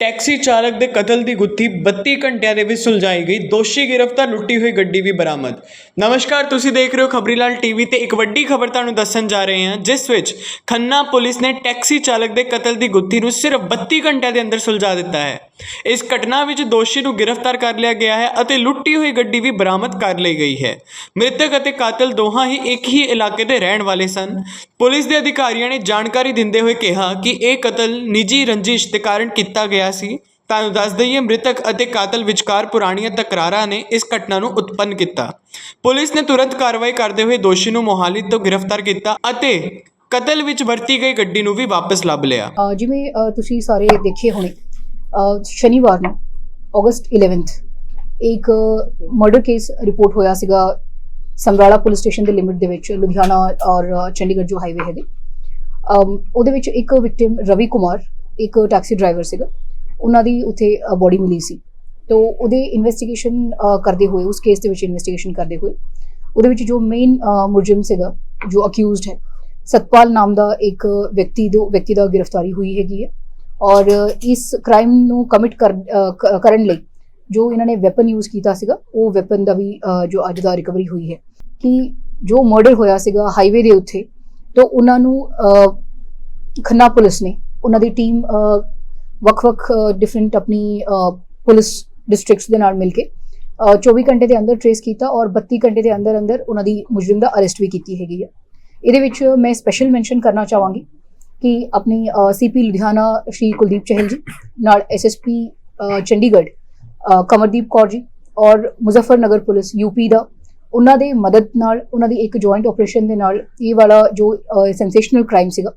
Taxi ਚਾਲਕ ਦੇ ਕਤਲ ਦੀ ਗੁੱਥੀ 32 ਘੰਟਿਆਂ ਦੇ ਵਿੱਚ ਸੁਲਝਾਈ ਗਈ। ਦੋਸ਼ੀ ਗ੍ਰਿਫਤਾਰ, ਲੁੱਟੀ ਹੋਈ ਗੱਡੀ ਵੀ ਬਰਾਮਦ। ਨਮਸਕਾਰ, ਤੁਸੀਂ ਦੇਖ ਰਹੇ ਹੋ ਖਬਰੀਲਾਲ ਟੀਵੀ ਤੇ ਇੱਕ ਵੱਡੀ ਖਬਰ ਤੁਹਾਨੂੰ ਦੱਸਣ ਜਾ ਰਹੇ ਹਾਂ, ਜਿਸ ਵਿੱਚ ਖੰਨਾ ਪੁਲਿਸ ਨੇ ਟੈਕਸੀ ਚਾਲਕ ਦੇ ਕਤਲ ਦੀ ਗੁੱਥੀ ਨੂੰ ਸਿਰਫ 32 ਘੰਟਿਆਂ ਦੇ ਅੰਦਰ ਸੁਲਝਾ ਦਿੱਤਾ ਹੈ। ਇਸ ਘਟਨਾ ਵਿੱਚ ਦੋਸ਼ੀ ਨੂੰ ਗ੍ਰਿਫਤਾਰ ਕਰ ਲਿਆ ਗਿਆ ਹੈ ਅਤੇ ਲੁੱਟੀ ਹੋਈ ਗੱਡੀ ਵੀ ਬਰਾਮਦ ਕਰ ਲਈ ਗਈ ਹੈ। ਮ੍ਰਿਤਕ ਅਤੇ ਕਾਤਲ ਦੋਹਾਂ ਹੀ ਇੱਕ ਹੀ ਇਲਾਕੇ ਦੇ ਰਹਿਣ ਵਾਲੇ ਸਨ। ਪੁਲਿਸ ਦੇ ਅਧਿਕਾਰੀਆਂ ਨੇ ਜਾਣਕਾਰੀ ਦਿੰਦੇ ਹੋਏ ਕਿਹਾ ਕਿ ਇਹ ਕਤਲ ਨਿੱਜੀ ਰੰਜਿਸ਼ ਦੇ ਕਾਰਨ ਕੀਤਾ ਗਿਆ ਸੀ। ਤੁਹਾਨੂੰ ਦੱਸ ਦਈਏ, ਮ੍ਰਿਤਕ ਅਤੇ ਕਾਤਲ ਵਿਚਕਾਰ ਪੁਰਾਣੀਆਂ ਤਕਰਾਰਾਂ ਨੇ ਇਸ ਘਟਨਾ ਨੂੰ ਉਤਪੰਨ ਕੀਤਾ। ਪੁਲਿਸ ਨੇ ਤੁਰੰਤ ਕਾਰਵਾਈ ਕਰਦੇ ਹੋਏ ਦੋਸ਼ੀ ਨੂੰ ਮੋਹਾਲੀ ਤੋਂ ਗ੍ਰਿਫਤਾਰ ਕੀਤਾ ਅਤੇ ਕਤਲ ਵਿੱਚ ਵਰਤੀ ਗਈ ਗੱਡੀ ਨੂੰ ਵੀ ਵਾਪਸ ਲੱਭ ਲਿਆ। ਜਿਵੇਂ ਤੁਸੀਂ ਸਾਰੇ ਦੇਖੇ ਹੋਣੇ ਸ਼ਨੀਵਾਰ ਨੂੰ ਅਗਸਤ 11th ਇੱਕ ਮਰਡਰ ਕੇਸ ਰਿਪੋਰਟ ਹੋਇਆ ਸੀਗਾ ਸਮਰਾਲਾ ਪੁਲਿਸ ਸਟੇਸ਼ਨ ਦੇ ਲਿਮਿਟ ਦੇ ਵਿੱਚ ਲੁਧਿਆਣਾ ਔਰ ਚੰਡੀਗੜ੍ਹ ਜੋ ਹਾਈਵੇ ਹੈਗੇ ਅਮ ਉਹਦੇ ਵਿੱਚ ਇੱਕ ਵਿਕਟਿਮ ਰਵੀ ਕੁਮਾਰ ਇੱਕ ਟੈਕਸੀ ਡਰਾਈਵਰ ਸੀਗਾ ਉਹਨਾਂ ਦੀ ਉੱਥੇ ਬੋਡੀ ਮਿਲੀ ਸੀ ਤੋਂ ਉਹਦੇ ਇਨਵੈਸਟੀਗੇਸ਼ਨ ਕਰਦੇ ਹੋਏ ਉਸ ਕੇਸ ਦੇ ਵਿੱਚ ਇਨਵੈਸਟੀਗੇਸ਼ਨ ਕਰਦੇ ਹੋਏ ਉਹਦੇ ਵਿੱਚ ਜੋ ਮੇਨ ਮੁਲਜ਼ਮ ਸੀਗਾ ਜੋ ਅਕਿਊਜ਼ਡ ਹੈ ਸਤਪਾਲ ਨਾਮ ਦਾ ਇੱਕ ਵਿਅਕਤੀ ਦੋ ਵਿਅਕਤੀ ਦਾ ਗ੍ਰਿਫਤਾਰੀ ਹੋਈ ਹੈਗੀ ਹੈ ਔਰ ਇਸ ਕ੍ਰਾਈਮ ਨੂੰ ਕਮਿਟ ਕਰਨ ਲਈ ਜੋ ਇਹਨਾਂ ਨੇ ਵੈਪਨ ਯੂਜ਼ ਕੀਤਾ ਸੀਗਾ ਉਹ ਵੈਪਨ ਦਾ ਵੀ ਜੋ ਅੱਜ ਦਾ ਰਿਕਵਰੀ ਹੋਈ ਹੈ। ਕਿ ਜੋ ਮਰਡਰ ਹੋਇਆ ਸੀਗਾ ਹਾਈਵੇ ਦੇ ਉੱਤੇ ਤੋਂ ਉਹਨਾਂ ਨੂੰ ਖੰਨਾ ਪੁਲਿਸ ਨੇ ਉਹਨਾਂ ਦੀ ਟੀਮ ਵੱਖ-ਵੱਖ ਡਿਫਰੈਂਟ ਆਪਣੀ ਪੁਲਿਸ ਡਿਸਟ੍ਰਿਕਟਸ ਦੇ ਨਾਲ ਮਿਲ ਕੇ ਅਹ, 24 ਘੰਟੇ ਦੇ ਅੰਦਰ ਟ੍ਰੇਸ ਕੀਤਾ ਔਰ 32 ਘੰਟੇ ਦੇ ਅੰਦਰ ਅੰਦਰ ਉਹਨਾਂ ਦੀ ਮੁਜਰਮ ਦਾ ਅਰੈਸਟ ਵੀ ਕੀਤੀ ਹੈਗੀ ਹੈ ਇਹਦੇ ਵਿੱਚ ਮੈਂ ਸਪੈਸ਼ਲ ਮੈਂਸ਼ਨ ਕਰਨਾ ਚਾਹਾਂਗੀ ਕਿ ਆਪਣੀ ਸੀਪੀ ਲੁਧਿਆਣਾ ਸ਼੍ਰੀ ਕੁਲਦੀਪ ਚਹਿਲ ਜੀ, ਨਾਲ ਐਸਐਸਪੀ ਚੰਡੀਗੜ੍ਹ ਕਮਰਦੀਪ ਕੌਰ ਜੀ ਔਰ ਮੁਜ਼ਫਰਨਗਰ ਪੁਲਿਸ ਯੂਪੀ ਦਾ, ਉਹਨਾਂ ਦੇ ਮਦਦ ਨਾਲ, ਉਹਨਾਂ ਦੀ ਇੱਕ ਜੁਆਇੰਟ ਆਪਰੇਸ਼ਨ ਦੇ ਨਾਲ ਇਹ ਵਾਲਾ ਜੋ ਸੈਂਸੇਸ਼ਨਲ ਕ੍ਰਾਈਮ ਸੀਗਾ,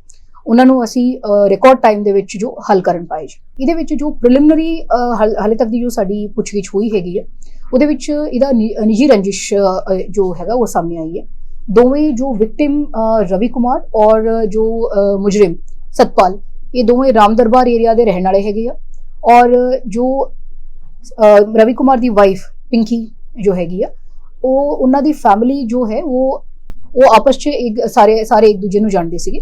ਉਹਨਾਂ ਨੂੰ ਅਸੀਂ ਰਿਕਾਰਡ ਟਾਈਮ ਦੇ ਵਿੱਚ ਜੋ ਹੱਲ ਕਰਨ ਪਾਏ ਜੀ। ਇਹਦੇ ਵਿੱਚ ਜੋ ਪ੍ਰੀਲਿਮਿਨਰੀ ਹਾਲੇ ਤੱਕ ਦੀ ਜੋ ਸਾਡੀ ਪੁੱਛਗਿੱਛ ਹੋਈ ਹੈਗੀ ਹੈ ਉਹਦੇ ਵਿੱਚ ਇਹਦਾ ਨਿ- ਨਿੱਜੀ ਰੰਜਿਸ਼ ਜੋ ਹੈਗਾ ਉਹ ਸਾਹਮਣੇ ਆਈ ਹੈ। ਦੋਵੇਂ ਜੋ ਵਿਕਟਿਮ ਰਵੀ ਕੁਮਾਰ ਔਰ ਜੋ ਅ, ਮੁਜਰਿਮ ਸਤਪਾਲ ਇਹ ਦੋਵੇਂ ਰਾਮ ਦਰਬਾਰ ਏਰੀਆ ਦੇ ਰਹਿਣ ਵਾਲੇ ਹੈਗੇ ਆ ਔਰ ਜੋ ਰਵੀ ਕੁਮਾਰ ਦੀ ਵਾਈਫ ਪਿੰਕੀ ਜੋ ਹੈਗੀ ਆ ਉਹ ਉਹਨਾਂ ਦੀ ਫੈਮਿਲੀ ਜੋ ਹੈ ਉਹ ਉਹ ਆਪਸ 'ਚ ਇੱਕ ਸਾਰੇ ਸਾਰੇ ਇੱਕ ਦੂਜੇ ਨੂੰ ਜਾਣਦੇ ਸੀਗੇ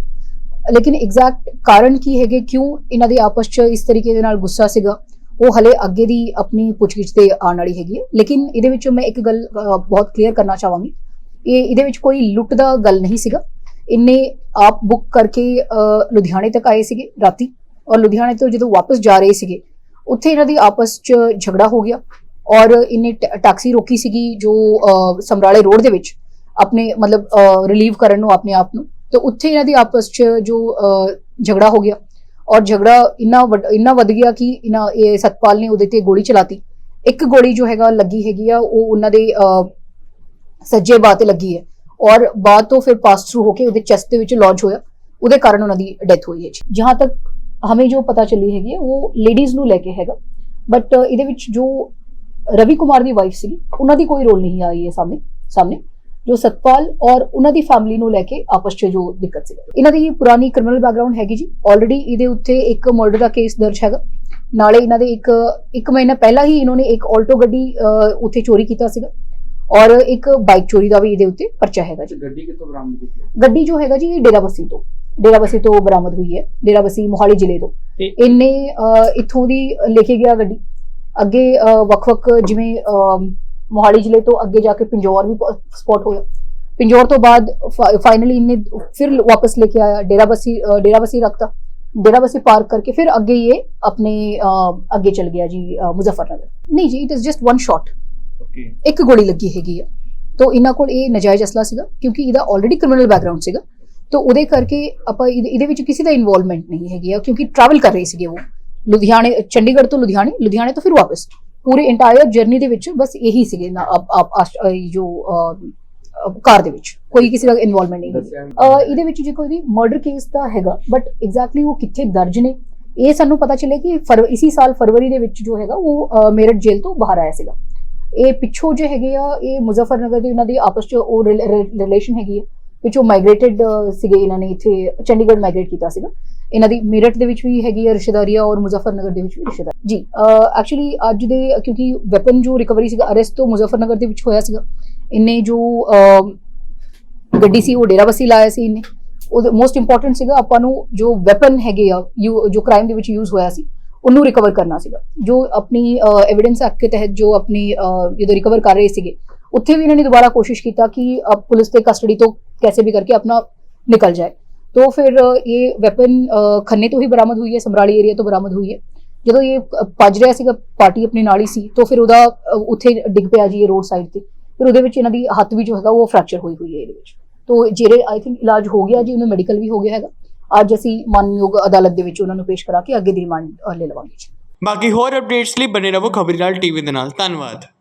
ਲੇਕਿਨ ਐਗਜ਼ੈਕਟ ਕਾਰਨ ਕੀ ਹੈਗੇ ਕਿਉਂ ਇਹਨਾਂ ਦੇ ਆਪਸ 'ਚ ਇਸ ਤਰੀਕੇ ਦੇ ਨਾਲ ਗੁੱਸਾ ਸੀਗਾ ਉਹ ਹਲੇ ਅੱਗੇ ਦੀ ਆਪਣੀ ਪੁੱਛਗਿੱਛ ਤੇ ਆਉਣ ਵਾਲੀ ਹੈਗੀ ਹੈ ਲੇਕਿਨ ਇਹਦੇ ਵਿੱਚ ਮੈਂ ਇੱਕ ਗੱਲ ਬਹੁਤ ਕਲੀਅਰ ਕਰਨਾ ਚਾਹਾਂਗੀ ਇਹ ਇਹਦੇ ਵਿੱਚ ਕੋਈ ਲੁੱਟ ਦਾ ਗੱਲ ਨਹੀਂ ਸੀਗਾ। ਇੰਨੇ ਆਪ ਬੁੱਕ ਕਰਕੇ ਲੁਧਿਆਣੇ ਤੱਕ ਆਏ ਸੀਗੇ ਰਾਤੀ ਔਰ ਲੁਧਿਆਣੇ ਤੋਂ ਜਦੋਂ ਵਾਪਸ ਜਾ ਰਹੇ ਸੀਗੇ ਉੱਥੇ ਇਹਨਾਂ ਦੀ ਆਪਸ 'ਚ ਝਗੜਾ ਹੋ ਗਿਆ ਔਰ ਇਹਨੇ ਟੈਕਸੀ ਰੋਕੀ ਸੀਗੀ ਜੋ ਸਮਰਾਲੇ ਰੋਡ ਦੇ ਵਿੱਚ ਆਪਣੇ ਮਤਲਬ ਰਿਲੀਵ ਕਰਨ ਨੂੰ ਆਪਣੇ ਆਪ ਨੂੰ ਤੇ ਉੱਥੇ ਇਹਨਾਂ ਦੀ ਆਪਸ 'ਚ ਜੋ ਝਗੜਾ ਹੋ ਗਿਆ ਔਰ ਝਗੜਾ ਇੰਨਾ ਵੱਡ- ਇੰਨਾ ਵੱਧ ਗਿਆ ਕਿ ਇਹਨਾਂ ਇਹ ਸਤਪਾਲ ਨੇ ਉਹਦੇ ਤੇ ਗੋਲੀ ਚਲਾਤੀ। ਇੱਕ ਗੋਲੀ ਜੋ ਹੈਗਾ ਲੱਗੀ ਹੈਗੀ ਆ ਉਹ ਉਹਨਾਂ ਦੇ ਅ, ਸੱਜੇ ਬਾਹ ਤੇ ਲੱਗੀ ਹੈ ਔਰ ਬਾਅਦ ਤੋਂ ਫਿਰ ਪਾਸ ਥਰੂ ਹੋ ਕੇ ਉਹਦੇ ਚੈਸਟ ਦੇ ਵਿੱਚ ਲਾਂਚ ਹੋਇਆ, ਉਹਦੇ ਕਾਰਨ ਉਹਨਾਂ ਦੀ ਡੈਥ ਹੋਈ ਹੈ ਜੀ। ਜਹਾਂ ਤੱਕ ਹਮੇ ਜੋ ਪਤਾ ਚੱਲੀ ਹੈਗੀ ਹੈ, ਉਹ ਲੇਡੀਜ਼ ਨੂੰ ਲੈ ਕੇ ਹੈਗਾ ਬਟ ਇਹਦੇ ਵਿੱਚ ਜੋ ਰਵੀ ਕੁਮਾਰ ਦੀ ਵਾਈਫ ਸੀ ਉਹਨਾਂ ਦੀ ਕੋਈ ਰੋਲ ਨਹੀਂ ਆਈ ਹੈ ਸਾਹਮਣੇ ਸਾਹਮਣੇ, ਜੋ ਸਤਪਾਲ ਔਰ ਉਹਨਾਂ ਦੀ ਫੈਮਿਲੀ ਨੂੰ ਲੈ ਕੇ ਆਪਸ 'ਚ ਜੋ ਦਿੱਕਤ ਸੀ। ਇਹਨਾਂ ਦੀ ਪੁਰਾਣੀ ਕ੍ਰਿਮੀਨਲ ਬੈਕਗ੍ਰਾਉਂਡ ਹੈਗੀ ਜੀ ਆਲਰੇਡੀ ਇਹਦੇ ਉੱਤੇ ਇੱਕ ਮਰਡਰ ਦਾ ਕੇਸ ਦਰਜ ਹੈਗਾ, ਨਾਲੇ ਇਹਨਾਂ ਦੇ ਇੱਕ ਇੱਕ ਮਹੀਨਾ ਪਹਿਲਾਂ ਹੀ ਇਹਨਾਂ ਨੇ ਇੱਕ ਆਲਟੋ ਗੱਡੀ ਉੱਥੇ ਚੋਰੀ ਕੀਤਾ ਸੀਗਾ। ਔਰ ਇੱਕ ਬਾਈਕ ਚੋਰੀ ਦਾ ਵੀ ਇਹਦੇ ਉੱਤੇ ਪਰਚਾ ਹੈਗਾ ਜੀ। ਗੱਡੀ ਕਿੱਥੋਂ ਬਰਾਮਦ ਕੀਤੀ ਹੈ? ਗੱਡੀ ਜੋ ਹੈਗਾ ਜੀ ਡੇਰਾਬੱਸੀ ਤੋਂ ਡੇਰਾਬੱਸੀ ਤੋਂ ਬਰਾਮਦ ਹੋਈ ਹੈ ਡੇਰਾਬੱਸੀ ਮੋਹਾਲੀ ਜ਼ਿਲ੍ਹੇ ਤੋਂ। ਇਹਨੇ ਇੱਥੋਂ ਦੀ ਲੈ ਕੇ ਗਿਆ ਗੱਡੀ। ਅੱਗੇ ਵੱਖ-ਵੱਖ ਜਿਵੇਂ ਮੋਹਾਲੀ ਜ਼ਿਲ੍ਹੇ ਤੋਂ ਅੱਗੇ ਜਾ ਕੇ ਪਿੰਜੌਰ ਵੀ ਸਪੌਟ ਹੋਇਆ। ਪਿੰਜੌਰ ਤੋਂ ਬਾਅਦ ਫਾਈਨਲੀ ਇਹਨੇ ਫਿਰ ਵਾਪਸ ਲੈ ਕੇ ਆਇਆ ਡੇਰਾਬੱਸੀ ਡੇਰਾਬੱਸੀ ਰੱਖਤਾ। ਡੇਰਾਬੱਸੀ ਪਾਰਕ ਕਰਕੇ ਫਿਰ ਅੱਗੇ ਇਹ ਆਪਣੇ ਅੱਗੇ ਚਲ ਗਿਆ ਜੀ ਮੁਜ਼ੱਫਰਨਗਰ। ਨਹੀਂ ਜੀ it is just one shot ਇੱਕ ਗੋਲੀ ਲੱਗੀ ਹੈਗੀ ਆ। ਤੋਂ ਇਹਨਾਂ ਕੋਲ ਇਹ ਨਜਾਇਜ਼ ਅਸਲਾ ਸੀਗਾ ਕਿਉਂਕਿ ਇਹਦਾ ਆਲਰੇਡੀ ਕ੍ਰਿਮੀਨਲ ਬੈਕਗ੍ਰਾਉਂਡ ਸੀਗਾ। ਤੋਂ ਉਹਦੇ ਕਰਕੇ ਆਪਾਂ ਇਹਦੇ ਵਿੱਚ ਕਿਸੇ ਦਾ ਇਨਵੋਲਵਮੈਂਟ ਨਹੀਂ ਹੈਗੀ ਆ ਕਿਉਂਕਿ ਟਰੈਵਲ ਕਰ ਰਹੇ ਸੀਗੇ ਉਹ। ਲੁਧਿਆਣੇ ਚੰਡੀਗੜ੍ਹ ਤੋਂ ਲੁਧਿਆਣੇ ਲੁਧਿਆਣੇ ਤੋਂ ਫਿਰ ਵਾਪਸ। ਪੂਰੇ ਇੰਟਾਇਰ ਜਰਨੀ ਦੇ ਵਿੱਚ ਬਸ ਇਹੀ ਸੀਗੇ ਨਾ ਜੋ ਕਾਰ ਦੇ ਵਿੱਚ। ਕੋਈ ਕਿਸੇ ਦਾ ਇਨਵੋਲਵਮੈਂਟ ਨਹੀਂ ਇਹਦੇ ਵਿੱਚ ਜੇ ਕੋਈ ਮਰਡਰ ਕੇਸ ਦਾ ਹੈਗਾ ਬਟ ਐਗਜ਼ੈਕਟਲੀ ਉਹ ਕਿੱਥੇ ਦਰਜ ਨੇ ਇਹ ਸਾਨੂੰ ਪਤਾ ਚੱਲਿਆ ਕਿ ਇਸੀ ਸਾਲ ਫਰਵਰੀ ਦੇ ਵਿੱਚ ਜੋ ਹੈਗਾ ਉਹ ਮੇਰਠ ਜੇਲ੍ਹ ਤੋਂ ਬਾਹਰ ਆਇਆ ਸੀਗਾ। ਇਹ ਪਿੱਛੋਂ ਜੇ ਹੈਗੇ ਆ, ਇਹ ਮੁਜ਼ਫਰਨਗਰ ਦੇ ਉਹਨਾਂ ਦੀ ਆਪਸ ਚ ਉਹ ਰਿਲੇਸ਼ਨ ਹੈਗੀ ਆ ਪਿੱਛੋਂ ਮਾਈਗ੍ਰੇਟਡ ਸੀਗੇ ਇਹਨਾਂ ਨੇ ਇੱਥੇ, ਚੰਡੀਗੜ੍ਹ ਮਾਈਗ੍ਰੇਟ ਕੀਤਾ ਸੀਗਾ। ਇਹਨਾਂ ਦੀ ਮੇਰਠ ਦੇ ਵਿੱਚ ਵੀ ਹੈਗੀ ਹੈ ਰਿਸ਼ਤੇਦਾਰੀਆਂ ਔਰ ਮੁਜ਼ਫਰਨਗਰ ਦੇ ਵਿੱਚ ਵੀ ਰਿਸ਼ਤੇਦਾਰੀ ਜੀ ਐਕਚੁਅਲੀ ਅੱਜ ਦੇ, ਕਿਉਂਕਿ ਵੈਪਨ ਜੋ ਰਿਕਵਰੀ ਸੀਗਾ ਅਰੈਸਟ ਤੋਂ ਮੁਜ਼ਫਰਨਗਰ ਦੇ ਵਿੱਚ ਹੋਇਆ ਸੀਗਾ ਇਹਨੇ ਜੋ ਗੱਡੀ ਸੀ, ਉਹ ਡੇਰਾਬੱਸੀ ਲਾਇਆ ਸੀ ਇਹਨੇ। ਉਹ ਮੋਸਟ ਇੰਪੋਰਟੈਂਟ ਸੀਗਾ ਆਪਾਂ ਨੂੰ ਜੋ ਵੈਪਨ ਹੈਗੇ ਆ, ਯੂ- ਜੋ ਕ੍ਰਾਈਮ ਦੇ ਵਿੱਚ ਯੂਜ਼ ਹੋਇਆ ਸੀ ਉਹਨੂੰ ਰਿਕਵਰ ਕਰਨਾ ਸੀਗਾ ਜੋ ਆਪਣੀ ਐਵੀਡੈਂਸ ਐਕਟ ਦੇ ਤਹਿਤ ਜੋ ਆਪਣੀ ਅਹ, ਜਦੋਂ ਰਿਕਵਰ ਕਰ ਰਹੇ ਸੀਗੇ ਉੱਥੇ ਵੀ ਇਹਨਾਂ ਨੇ ਦੁਬਾਰਾ ਕੋਸ਼ਿਸ਼ ਕੀਤਾ ਕਿ ਅਹ, ਪੁਲਿਸ ਦੇ ਕਸਟਡੀ ਤੋਂ ਕੈਸੇ ਵੀ ਕਰਕੇ ਆਪਣਾ ਨਿਕਲ ਜਾਏ तो फिर अ, ये वेपन खन्ने तो ही बरामद हुई है समराली ਏਰੀਆ ਤੋਂ ਬਰਾਮਦ ਹੋਈ ਹੈ ਜਦੋਂ ਇਹ ਅ, ਭੱਜ ਰਿਹਾ ਸੀਗਾ ਪਾਰਟੀ ਆਪਣੇ ਨਾਲ ਹੀ ਸੀ ਤਾਂ ਫਿਰ ਉਹਦਾ ਅ, ਉੱਥੇ ਡਿੱਗ ਪਿਆ ਜੀ ਇਹ ਰੋਡ ਸਾਈਡ ਤੇ ਫਿਰ ਉਹਦੇ ਵਿੱਚ ਇਹਨਾਂ ਦੀ ਹੱਥ ਵੀ ਜੋ ਹੈਗਾ ਉਹ ਫ੍ਰੈਕਚਰ ਹੋਈ ਹੋਈ ਹੈ ਇਹਦੇ ਵਿੱਚ ਤੋਂ ਜਿਹੜੇ ਆਈ ਥਿੰਕ ਇਲਾਜ ਹੋ ਗਿਆ ਜੀ ਉਹਨੂੰ ਮੈਡੀਕਲ ਵੀ ਹੋ ਗਿਆ ਹੈਗਾ ਅੱਜ ਅਸੀਂ ਮਾਨਯੋਗ ਅਦਾਲਤ ਦੇ ਵਿੱਚ ਉਹਨਾਂ ਨੂੰ ਪੇਸ਼ ਕਰਾ ਕੇ ਅੱਗੇ ਦੀ ਰਿਮਾਂਡ ਲੈ ਲਵਾਂਗੇ ਬਾਕੀ ਹੋਰ ਅਪਡੇਟਸ ਲਈ ਬਨੇ ਰਹੋ ਖਬਰੀਲਾਲ ਟੀਵੀ ਦੇ ਨਾਲ। ਧੰਨਵਾਦ।